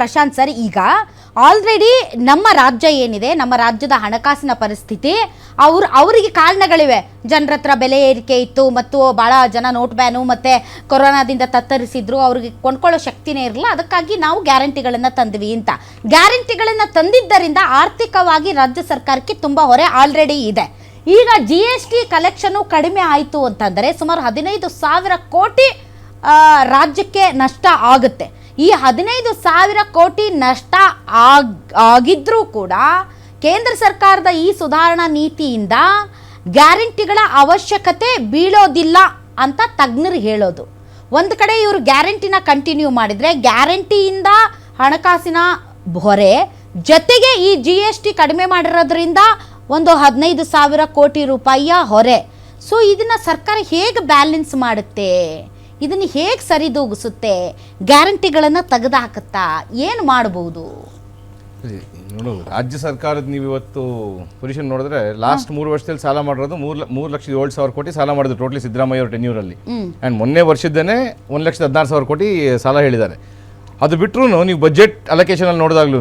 Prashant sir, ಈಗ already ನಮ್ಮ ರಾಜ್ಯ ಏನಿದೆ, ನಮ್ಮ ರಾಜ್ಯದ ಹಣಕಾಸಿನ ಪರಿಸ್ಥಿತಿ, ಅವ್ರ, ಅವರಿಗೆ ಕಾರಣಗಳಿವೆ. ಜನರ ಹತ್ರ ಬೆಲೆ ಏರಿಕೆ ಇತ್ತು, ಮತ್ತು ಭಾಳ ಜನ ನೋಟ್ ಬ್ಯಾನು ಮತ್ತು ಕೊರೋನಾದಿಂದ ತತ್ತರಿಸಿದ್ರು, ಅವ್ರಿಗೆ ಕೊಂಡ್ಕೊಳ್ಳೋ ಶಕ್ತಿನೇ ಇರಲಿಲ್ಲ. ಅದಕ್ಕಾಗಿ ನಾವು ಗ್ಯಾರಂಟಿಗಳನ್ನು ತಂದ್ವಿ ಅಂತ. ಗ್ಯಾರಂಟಿಗಳನ್ನು ತಂದಿದ್ದರಿಂದ ಆರ್ಥಿಕವಾಗಿ ರಾಜ್ಯ ಸರ್ಕಾರಕ್ಕೆ ತುಂಬ ಹೊರೆ ಆಲ್ರೆಡಿ ಇದೆ. ಈಗ ಜಿ ಎಸ್ ಟಿ ಕಲೆಕ್ಷನು ಕಡಿಮೆ ಆಯಿತು ಅಂತಂದರೆ ಸುಮಾರು ಹದಿನೈದು ಸಾವಿರ ಕೋಟಿ ರಾಜ್ಯಕ್ಕೆ ನಷ್ಟ ಆಗುತ್ತೆ. ಈ ಹದಿನೈದು ಸಾವಿರ ಕೋಟಿ ನಷ್ಟ ಆಗ್, ಆಗಿದ್ರೂ ಕೂಡ ಕೇಂದ್ರ ಸರ್ಕಾರದ ಈ ಸುಧಾರಣಾ ನೀತಿಯಿಂದ ಗ್ಯಾರಂಟಿಗಳ ಅವಶ್ಯಕತೆ ಬೀಳೋದಿಲ್ಲ ಅಂತ ತಜ್ಞರು ಹೇಳೋದು. ಒಂದು ಕಡೆ ಇವರು ಗ್ಯಾರಂಟಿನ ಕಂಟಿನ್ಯೂ ಮಾಡಿದರೆ ಗ್ಯಾರಂಟಿಯಿಂದ ಹಣಕಾಸಿನ ಹೊರೆ ಜೊತೆಗೆ ಈ ಜಿ ಎಸ್ ಟಿ ಕಡಿಮೆ ಮಾಡಿರೋದ್ರಿಂದ ಒಂದು ಹದಿನೈದು ಸಾವಿರ ಕೋಟಿ ರೂಪಾಯಿಯ ಹೊರೆ. ಸೊ ಇದನ್ನು ಸರ್ಕಾರ ಹೇಗೆ ಬ್ಯಾಲೆನ್ಸ್ ಮಾಡುತ್ತೆ? ಇದನ್ನು ಹೇಗೆ ಸರಿದೂಗಿಸುತ್ತೆ? ಗ್ಯಾರಂಟಿಗಳನ್ನು ತೆಗೆದುಹಾಕುತ್ತಾ ಏನು ಮಾಡಬಹುದು ನೋಡು ರಾಜ್ಯ ಸರ್ಕಾರದ ನೀವು ಇವತ್ತು ಪೊಸಿಷನ್ ನೋಡಿದ್ರೆ ಲಾಸ್ಟ್ ಮೂರು ವರ್ಷದಲ್ಲಿ ಸಾಲ ಮಾಡಿರೋದು ಮೂರು ಮೂರು ಲಕ್ಷದ ಏಳು ಸಾವಿರ ಕೋಟಿ ಸಾಲ ಮಾಡಿದ್ರು ಟೋಟಲಿ ಸಿದ್ದರಾಮಯ್ಯ ಅವ್ರ ಟೆನ್ಯೂರಲ್ಲಿ ಆ್ಯಂಡ್ ಮೊನ್ನೆ ವರ್ಷದ್ದೇನೆ ಒಂದು ಲಕ್ಷದ ಹದಿನಾರು ಸಾವಿರ ಕೋಟಿ ಸಾಲ ಹೇಳಿದ್ದಾರೆ. ಅದು ಬಿಟ್ಟರು ನೀವು ಬಜೆಟ್ ಅಲೋಕೇಶನಲ್ಲಿ ನೋಡಿದಾಗ್ಲೂ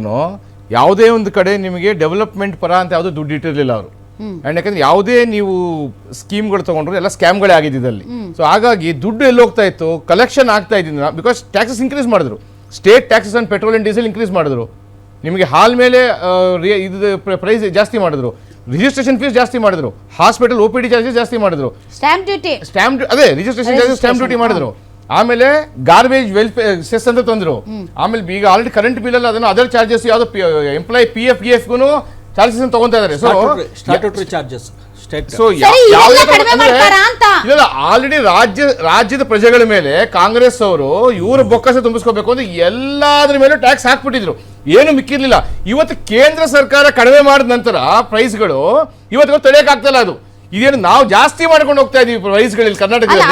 ಯಾವುದೇ ಒಂದು ಕಡೆ ನಿಮಗೆ ಡೆವಲಪ್ಮೆಂಟ್ ಪರ ಅಂತ ಯಾವುದೂ ದುಡ್ಡು ಇಟ್ಟಿರಲಿಲ್ಲ ಅವರು. ಆ್ಯಂಡ್ ಯಾಕಂದ್ರೆ ಯಾವುದೇ ನೀವು ಸ್ಕೀಮ್ಗಳು ತಗೊಂಡ್ರು ಎಲ್ಲ ಸ್ಕ್ಯಾಮ್ಗಳೇ ಆಗಿದ್ದಲ್ಲಿ ಸೊ ಹಾಗಾಗಿ ದುಡ್ಡು ಎಲ್ಲಿ ಹೋಗ್ತಾ ಇತ್ತು? ಕಲೆಕ್ಷನ್ ಆಗ್ತಾ ಇದ್ದಿಲ್ಲ ಬಿಕಾಸ್ ಟ್ಯಾಕ್ಸಸ್ ಇನ್ಕ್ರೀಸ್ ಮಾಡಿದ್ರು. State taxes on petrol and diesel increase ಮಾಡಿದ್ರು. ನಿಮಗೆ ಹಾಲ್ ಮೇಲೆ ಇದು ಪ್ರೈಸ್ ಜಾಸ್ತಿ ಮಾಡಿದ್ರು. ರಿಜಿಸ್ಟ್ರೇಷನ್ ಫೀಸ್ ಜಾಸ್ತಿ ಮಾಡಿದ್ರು. Hospital O P D charges ಜಾಸ್ತಿ ಮಾಡಿದ್ರು. ಸ್ಟ್ಯಾಂಪ್ ಡ್ಯೂಟಿ ಸ್ಟ್ಯಾಂಪ್ ಅದೇ ರಿಜಿಸ್ಟ್ರೇಷನ್ ಚಾರ್ಜಸ್ ಸ್ಟ್ಯಾಂಪ್ ಡ್ಯೂಟಿ ಮಾಡಿದ್ರು. ಆಮೇಲೆ ಗಾರ್ಬೇಜ್ ವೆಲ್ಫೇರ್ ಸೆಸ್ ಅಂತ ತಂದ್ರು. ಆಮೇಲೆ ಈಗ ಆಲ್ರೆಡಿ ಕರೆಂಟ್ ಬಿಲ್ ಅಲ್ಲ ಅದನ್ನು ಅದರ್ ಚಾರ್ಜಸ್ ಯಾವುದು ಎಂಪ್ಲಾಯ್ ಪಿ ಎಫ್ ಗಿ ಎಫ್ ಚಾರ್ಜಸ್ ತಗೊಂತಾ ಇದಾರೆ? ಸೊ ಚಾರ್ಜಸ್ ಸ್ಟೇಟ್ ಸೊ ಅಂತ? ಇಲ್ಲ ಆಲ್ರೆಡಿ ರಾಜ್ಯ ರಾಜ್ಯದ ಪ್ರಜೆಗಳ ಮೇಲೆ ಕಾಂಗ್ರೆಸ್ ಅವರು ಇವ್ರ ಬೊಕ್ಕಸ ತುಂಬಿಸ್ಕೋಬೇಕು ಅಂದ್ರೆ ಎಲ್ಲಾದ್ರ ಮೇಲೂ ಟ್ಯಾಕ್ಸ್ ಹಾಕ್ಬಿಟ್ಟಿದ್ರು. ಏನು ಮಿಕ್ಕಿರ್ಲಿಲ್ಲ. ಇವತ್ತು ಕೇಂದ್ರ ಸರ್ಕಾರ ಕಡಿಮೆ ಮಾಡಿದ ನಂತರ ಪ್ರೈಸ್ಗಳು ಇವತ್ತು ತಡೆಯಕ್ಕಾಗ್ತಲ್ಲ ಅದು. ಇದೇನು ನಾವು ಜಾಸ್ತಿ ಮಾಡ್ಕೊಂಡು ಹೋಗ್ತಾ ಇದೀವಿ ಪ್ರೈಸ್ಗಳಲ್ಲಿ ಗಳಲ್ಲಿ ಕರ್ನಾಟಕದಲ್ಲಿ.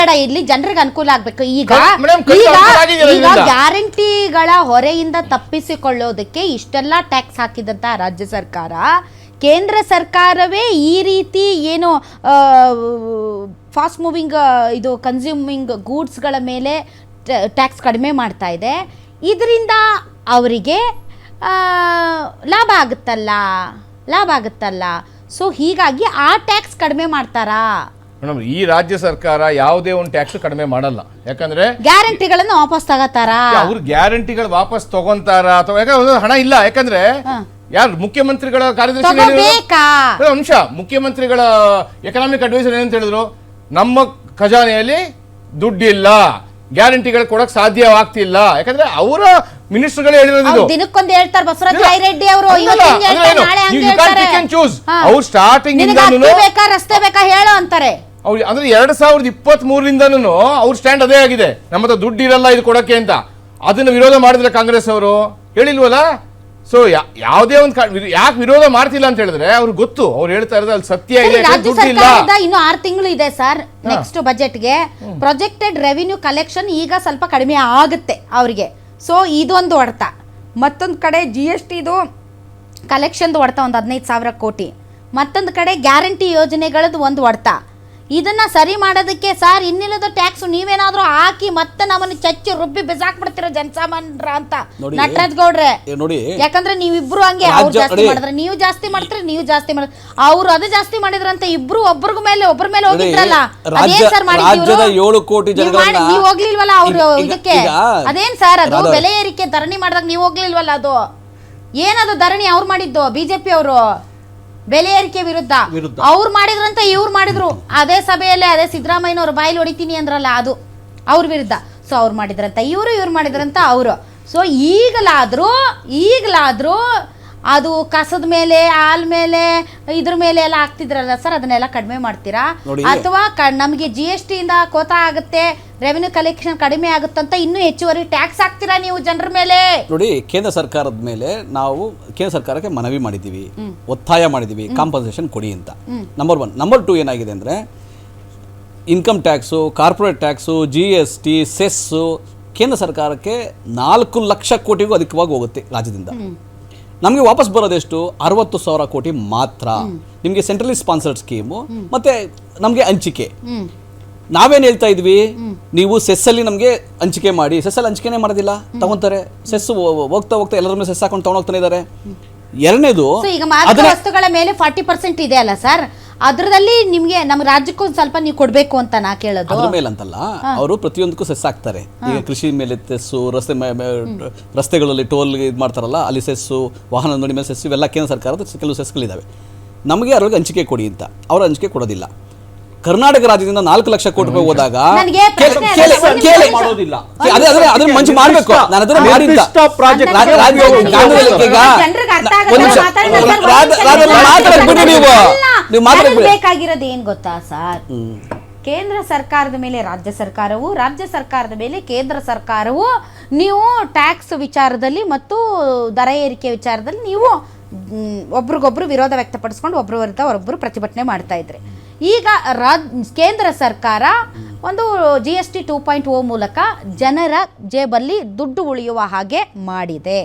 ಬೇಡ ಇಲ್ಲಿ ಜನರಿಗೆ ಅನುಕೂಲ ಆಗ್ಬೇಕು. ಈಗ ಈಗ. ಗ್ಯಾರಂಟಿಗಳ ಹೊರೆಯಿಂದ ತಪ್ಪಿಸಿಕೊಳ್ಳೋದಕ್ಕೆ ಇಷ್ಟೆಲ್ಲ ಟ್ಯಾಕ್ಸ್ ಹಾಕಿದಂತ ರಾಜ್ಯ ಸರ್ಕಾರ ಕೇಂದ್ರ ಸರ್ಕಾರವೇ ಈ ರೀತಿ ಏನು ಫಾಸ್ಟ್ ಮೂವಿಂಗ್ ಇದು ಕನ್ಸ್ಯೂಮಿಂಗ್ ಗೂಡ್ಸ್ಗಳ ಮೇಲೆ ಟ್ಯಾಕ್ಸ್ ಕಡಿಮೆ ಮಾಡ್ತಾ ಇದೆ. ಇದರಿಂದ ಅವರಿಗೆ ಲಾಭ ಆಗುತ್ತಲ್ಲ? ಲಾಭ ಆಗುತ್ತಲ್ಲ? ಸೊ ಹೀಗಾಗಿ ಆ ಟ್ಯಾಕ್ಸ್ ಕಡಿಮೆ ಮಾಡ್ತಾರಾ? ಮೇಡಮ್ ಈ ರಾಜ್ಯ ಸರ್ಕಾರ ಯಾವುದೇ ಒಂದು ಟ್ಯಾಕ್ಸ್ ಕಡಿಮೆ ಮಾಡಲ್ಲ. ಯಾಕಂದ್ರೆ ಗ್ಯಾರಂಟಿಗಳನ್ನು ವಾಪಸ್ ತಗೋತಾರಾ? ಅವ್ರ ಗ್ಯಾರಂಟಿಗಳು ವಾಪಸ್ ತಗೊಂತಾರ? ಅಥವಾ ಯಾಕಂದ್ರೆ ಹಣ ಇಲ್ಲ. ಯಾಕಂದ್ರೆ ಯಾರು ಮುಖ್ಯಮಂತ್ರಿಗಳ ಕಾರ್ಯದರ್ಶಿ ಅಂಶ ಹೇಳಿದ್ರು? ತಗೋಬೇಕಾ? ಮುಖ್ಯಮಂತ್ರಿಗಳ ಎಕನಾಮಿಕ್ ಅಡ್ವೈಸರ್ ಏನಂತ ಹೇಳಿದ್ರು? ನಮ್ಮ ಖಜಾನೆಯಲ್ಲಿ ದುಡ್ಡಿಲ್ಲ. ಗ್ಯಾರಂಟಿಗಳು ಕೊಡಕ್ ಸಾಧ್ಯವಾಗ್ತಿಲ್ಲ. ಯಾಕಂದ್ರೆ ಅವರ ಮಿನಿಸ್ಟರ್ಗಳೇ ಹೇಳಿರೋದು ದಿನಕ್ಕೊಂದು ಹೇಳ್ತಾರೆ ಬಸವರಾಜ ಇಲ್ಲ. ರೆಡ್ಡಿ ಅವರು starting ನಿನಗೆ ಬೇಕಾ ರಸ್ತೆ ಬೇಕಾ ಹೇಳೋ ಅಂತಾರೆ. ಅವ್ರು ಅಂದ್ರೆ ಎರಡ್ ಸಾವಿರದ ಇಪ್ಪತ್ತ್ ಮೂರರಿಂದನೂ ಅವ್ರ ಸ್ಟ್ಯಾಂಡ್ ಅದೇ ಆಗಿದೆ. ನಮ್ಮ ಹತ್ರ ದುಡ್ಡು ಇರಲ್ಲ ಇದು ಕೊಡಕ್ಕೆ ಅಂತ. ಅದನ್ನ ವಿರೋಧ ಮಾಡಿದ್ರೆ ಕಾಂಗ್ರೆಸ್ ಅವರು? ಹೇಳಿಲ್ವಲ್ಲ? ಸೊ ಯಾವುದೇ ಒಂದು ಯಾಕೆ ವಿರೋಧ ಮಾಡ್ತಿಲ್ಲ ಅಂತ ಹೇಳಿದ್ರೆ ಅವ್ರಿಗೆ ಗೊತ್ತು. ಅವ್ರು ಹೇಳ್ತಾ ಇರೋದು ಅಲ್ಲಿ ಸತ್ಯ ಇದೆ ಇನ್ನು ಆರು ತಿಂಗಳು ಇದೆ ಸರ್ ನೆಕ್ಸ್ಟ್ ಬಜೆಟ್ಗೆ ಪ್ರೊಜೆಕ್ಟೆಡ್ ರೆವಿನ್ಯೂ ಕಲೆಕ್ಷನ್ ಈಗ ಸ್ವಲ್ಪ ಕಡಿಮೆ ಆಗುತ್ತೆ ಅವರಿಗೆ. ಸೊ ಇದೊಂದು ಹೊಡೆತ ಮತ್ತೊಂದು ಕಡೆ ಜಿ ಎಸ್ ಟಿದು ಕಲೆಕ್ಷನ್ದು ಹೊಡೆತ ಒಂದು ಹದಿನೈದು ಸಾವಿರ ಕೋಟಿ. ಮತ್ತೊಂದು ಕಡೆ ಗ್ಯಾರಂಟಿ ಯೋಜನೆಗಳದ್ದು ಒಂದು ಹೊಡೆತ ಇದನ್ನ ಸರಿ ಮಾಡೋದಕ್ಕೆ ಸರ್ ಇನ್ನಿಲ್ಲದ ಟ್ಯಾಕ್ಸ್ ನೀವೇನಾದರೂ ಹಾಕಿ ಮತ್ತೆ ನಮ್ಮನ್ನು ಚಚ್ಚಿ ರುಬ್ಬಿ ಬಿಸಾಕ್ಬಿಡ್ತೀರ ಜನಸಾಮಾನ್ಯರ ಅಂತ. ನಟರಾಜ್ ಗೌಡ್ರೆ. ನೋಡಿ. ಯಾಕಂದ್ರೆ ನೀವಿಬ್ರು ಹಂಗೆ ಅವ್ರು ಜಾಸ್ತಿ. ಮಾಡಿದ್ರೆ ನೀವು ಜಾಸ್ತಿ ಮಾಡ್ತೀರಿ ನೀವು ಜಾಸ್ತಿ ಮಾಡಿದ್ರೆ. ಅವ್ರು ಅದು ಜಾಸ್ತಿ ಮಾಡಿದ್ರಂತ ಇಬ್ರು ಒಬ್ರಿಗ ಮೇಲೆ ಒಬ್ಬರ ಮೇಲೆ ಹೋಗಿದ್ರಲ್ಲ. ಅದೇನ್ ಸರ್? ರಾಜ್ಯದ ಏಳು ಕೋಟಿ ನೀವ್ ಮಾಡಿ- ಜನಗಳನ್ನ- ನೀವ್ ಹೋಗ್ಲಿಲ್ವಲ್ಲ ಅವ್ರು ಇದಕ್ಕೆ? ಅದೇನ್ ಸರ್ ಅದು? ಬೆಲೆ ಏರಿಕೆ ಧರಣಿ ಮಾಡಿದಾಗ ನೀವು ಹೋಗ್ಲಿಲ್ವಲ್ಲ ಅದು? ಏನದು ಧರಣಿ ಅವ್ರು ಮಾಡಿದ್ದು ಬಿಜೆಪಿ ಅವರು? ಬೆಲೆ ಏರಿಕೆ ವಿರುದ್ಧ. ವಿರುದ್ಧ. ಅವ್ರು ಮಾಡಿದ್ರಂತ ಇವ್ರು ಮಾಡಿದ್ರು. ಅದೇ ಸಭೆಯಲ್ಲೇ ಅದೇ ಸಿದ್ದರಾಮಯ್ಯನವ್ರು ಬಾಯಿಲಿ ಹೊಡಿತೀನಿ ಅಂದ್ರಲ್ಲ ಅದು ಅವ್ರ ವಿರುದ್ಧ. ಸೊ ಅವ್ರು ಮಾಡಿದ್ರಂತ ಇವರು ಇವ್ರು ಮಾಡಿದ್ರಂತ ಅವರು. ಸೊ ಈಗಲಾದರೂ ಈಗಲಾದರೂ ಅದು ಕಸದ ಮೇಲೆ ಹಾಲ್ ಮೇಲೆ ಇದ್ರ ಮೇಲೆ ಎಲ್ಲ ಆಗ್ತಿದ್ರಲ್ಲ ಸರ್ ಅದನ್ನೆಲ್ಲ ಕಡಿಮೆ ಮಾಡ್ತೀರಾ? ನೋಡಿ. ಅಥವಾ ಕ- ನಮಗೆ ಜಿ ಎಸ್ ಟಿಯಿಂದ ಕೋತ ಆಗುತ್ತೆ ರೆವೆನ್ಯೂ ಕಲೆಕ್ಷನ್ ಕಡಿಮೆ ಆಗುತ್ತಂತ ಇನ್ನೂ ಹೆಚ್ಚುವರಿ ಟ್ಯಾಕ್ಸ್ ಹಾಕ್ತೀರಾ ನೀವು ಜನರ ಮೇಲೆ? ನೋಡಿ ಕೇಂದ್ರ ಸರ್ಕಾರದ ಮೇಲೆ ನಾವು ಕೇಂದ್ರ ಸರ್ಕಾರಕ್ಕೆ ಮನವಿ ಮಾಡಿದ್ದೀವಿ. ಒತ್ತಾಯ ಮಾಡಿದ್ದೀವಿ. ಕಾಂಪನ್ಸೇಷನ್ ಕೊಡಿ ಅಂತ. ನಂಬರ್ ಒನ್ ನಂಬರ್ ಟೂ ಏನಾಗಿದೆ ಅಂದರೆ income tax corporate tax G S T cess ಕೇಂದ್ರ ಸರ್ಕಾರಕ್ಕೆ ನಾಲ್ಕು ಲಕ್ಷ ಕೋಟಿಗೂ ಅಧಿಕವಾಗಿ ಹೋಗುತ್ತೆ ರಾಜ್ಯದಿಂದ. ನಮಗೆ ವಾಪಸ್ ಬರೋದೆಷ್ಟು? ಅರವತ್ತು ಸಾವಿರ ಕೋಟಿ ಮಾತ್ರ. ನಿಮಗೆ ಸೆಂಟ್ರಲಿ ಸ್ಪಾನ್ಸರ್ಡ್ ಸ್ಕೀಮು ಮತ್ತು ನಮಗೆ ಹಂಚಿಕೆ. ನಾವೇನ್ ಹೇಳ್ತಾ ಇದ್ವಿ? ನೀವು ಸೆಸ್ ಅಲ್ಲಿ ನಮಗೆ ಹಂಚಿಕೆ ಮಾಡಿ. ಸೆಸ್ ಅಲ್ಲಿ ಹಂಚಿಕೆನೇ ಮಾಡೋದಿಲ್ಲ. ತಗೊಂತಾರೆ. ಸೆಸ್ ಹೋಗ್ತಾ ಹೋಗ್ತಾ ಎಲ್ಲರ ಮೇಲೆ ಸೆಸ್ ಹಾಕೊಂಡು ತಗೊಂಡೋಗ್ತಾನೆ ಇದ್ದಾರೆ. ಎರಡನೇದು ಈಗ ಮಾದಕ ವಸ್ತುಗಳ ಮೇಲೆ ಫಾರ್ಟಿ ಪರ್ಸೆಂಟ್ ಇದೆ ಅಲ್ಲ ಸರ್ ಅದ್ರದಲ್ಲಿ ನಿಮ್ಗೆ ನಮ್ಮ ರಾಜ್ಯಕ್ಕೂ ಸ್ವಲ್ಪ ನೀವು ಕೊಡ್ಬೇಕು ಅಂತ ನಾ ಕೇಳೋದು. ಅದ್ರ ಮೇಲೆ ಅಂತಲ್ಲ ಅವರು ಪ್ರತಿಯೊಂದಕ್ಕೂ ಸೆಸ್ ಹಾಕ್ತಾರೆ. ಈಗ ಕೃಷಿ ಮೇಲೆ ಸೆಸ್ಸು ರಸ್ತೆ ರಸ್ತೆಗಳಲ್ಲಿ ಟೋಲ್ ಇದು ಮಾಡ್ತಾರಲ್ಲ ಅಲ್ಲಿ ಸೆಸ್ಸು ವಾಹನ ನೋಂದಣಿ ಮೇಲೆ ಸೆಸ್ಸು ಇವೆಲ್ಲ ಕೇಂದ್ರ ಸರ್ಕಾರದ ಕೆಲವು ಸೆಸ್ಗಳಿದ್ದಾವೆ ನಮಗೆ ಅವ್ರಿಗೆ ಹಂಚಿಕೆ ಕೊಡಿ ಅಂತ. ಅವರು ಹಂಚಿಕೆ ಕೊಡೋದಿಲ್ಲ. ಕರ್ನಾಟಕ ರಾಜ್ಯದಿಂದ ನಾಲ್ಕು ಲಕ್ಷ ಕೋಟಿ ರೂಪಾಯಿ ಹೋದಾಗ ನನಗೆ ಕೇಳಿ- ಪ್ರಶ್ನೆ ಕೇಳಿ- ಅಲ್ಲ, ಕೇಳಿ-. ಮಾಡೋದಿಲ್ಲ. ಅದೇ ಅದೇ ಅದನ್ನ ಮಂಚು ಮಾಡ್ಬೇಕು. ನಾನು ಅದನ್ನ ಮಾಡಿದ್ದ. ಪ್ರಾಜೆಕ್ಟ್ ರಾಜ್ಯದಲ್ಲಿ ಈಗ ಜನರಿಗೆ ಅರ್ಥ ಆಗಲ್ಲ, ಒಂದು ನಿಮಿಷ. ಮಾತಾಡಿ ಸರ್, ಒಂದು ರಾಜ್ಯ- ನಿಮಿಷ ನಿಮಿಷ. ಮಾತಾಡಕ್ ಬಿಡಿ ನೀವು. ಅಲ್ಲ, ನೀವು ಮಾತಾಡಕ್ ನನಗೆ ಬಿಡಿ. ಬೇಕಾಗಿರೋದು ಏನ್ ಗೊತ್ತಾ ಸರ್? ಕೇಂದ್ರ ಸರ್ಕಾರದ ಮೇಲೆ ರಾಜ್ಯ ಸರ್ಕಾರವು ರಾಜ್ಯ ಸರ್ಕಾರದ ಮೇಲೆ ಕೇಂದ್ರ ಸರ್ಕಾರವು ನೀವು ಟ್ಯಾಕ್ಸ್ ವಿಚಾರದಲ್ಲಿ ಮತ್ತು ದರ ಏರಿಕೆ ವಿಚಾರದಲ್ಲಿ ನೀವು ಮ್, ಒಬ್ರಿಗೊಬ್ರು ವಿರೋಧ ವ್ಯಕ್ತಪಡಿಸ್ಕೊಂಡು ಒಬ್ರು ವಿರುದ್ಧ ಒಬ್ಬರು ಪ್ರತಿಭಟನೆ ಮಾಡ್ತಾ ಇದ್ರಿ. ಈಗ ರಾಜ್ ಕೇಂದ್ರ ಸರ್ಕಾರ ಒಂದು G S T two point O ಮೂಲಕ ಜನರ ಜೇಬಲ್ಲಿ ದುಡ್ಡು ಉಳಿಯುವ ಹಾಗೆ ಮಾಡಿದೆ.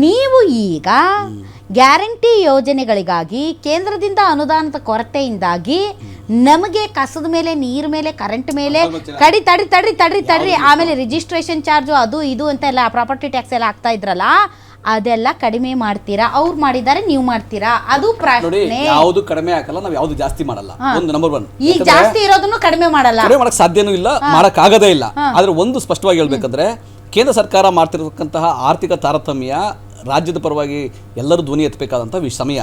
ನೀವು ಈಗ ಗ್ಯಾರಂಟಿ ಯೋಜನೆಗಳಿಗಾಗಿ ಕೇಂದ್ರದಿಂದ ಅನುದಾನದ ಕೊರತೆಯಿಂದಾಗಿ ನಮಗೆ ಕಸದ ಮೇಲೆ ನೀರ್ ಮೇಲೆ ಕರೆಂಟ್ ಮೇಲೆ ಕಡಿ ತಡಿ ತಡ್ರಿ ತಡ್ರಿ ತಡ್ರಿ ಆಮೇಲೆ ರಿಜಿಸ್ಟ್ರೇಷನ್ ಚಾರ್ಜು ಅದು ಇದು ಅಂತ ಎಲ್ಲ ಪ್ರಾಪರ್ಟಿ ಟ್ಯಾಕ್ಸ್ ಎಲ್ಲ ಆಗ್ತಾ ಇದ್ರಲ್ಲ ಅದೆಲ್ಲ ಕಡಿಮೆ ಮಾಡ್ತೀರಾ? ಅವ್ರು ಮಾಡಿದ್ದಾರೆ ನೀವು ಮಾಡ್ತೀರಾ? ಅದು ನೋಡಿ ಪ್ರಶ್ನೆ. ಯಾವುದು ಕಡಿಮೆ ಹಾಕಲ್ಲ ನಾವು ಯಾವುದು ಜಾಸ್ತಿ ಮಾಡಲ್ಲ. ಒಂದು ನಂಬರ್ ಒನ್ ಈಗ ಜಾಸ್ತಿ ಇರೋದನ್ನು ಕಡಿಮೆ ಮಾಡಲ್ಲ. ಕಡಿಮೆ ಮಾಡಕ್ ಸಾಧ್ಯನೂ ಇಲ್ಲ ಮಾಡಕ್ ಆಗದೇ ಇಲ್ಲ. ಆದ್ರೆ ಒಂದು ಸ್ಪಷ್ಟವಾಗಿ ಹೇಳ್ಬೇಕಂದ್ರೆ ಕೇಂದ್ರ ಸರ್ಕಾರ ಮಾಡ್ತಿರತಕ್ಕಂತಹ ಆರ್ಥಿಕ ತಾರತಮ್ಯ ರಾಜ್ಯದ ಪರವಾಗಿ ಎಲ್ಲರೂ ಧ್ವನಿ ಎತ್ತಬೇಕಾದಂಥ ವಿ- ಸಮಯ.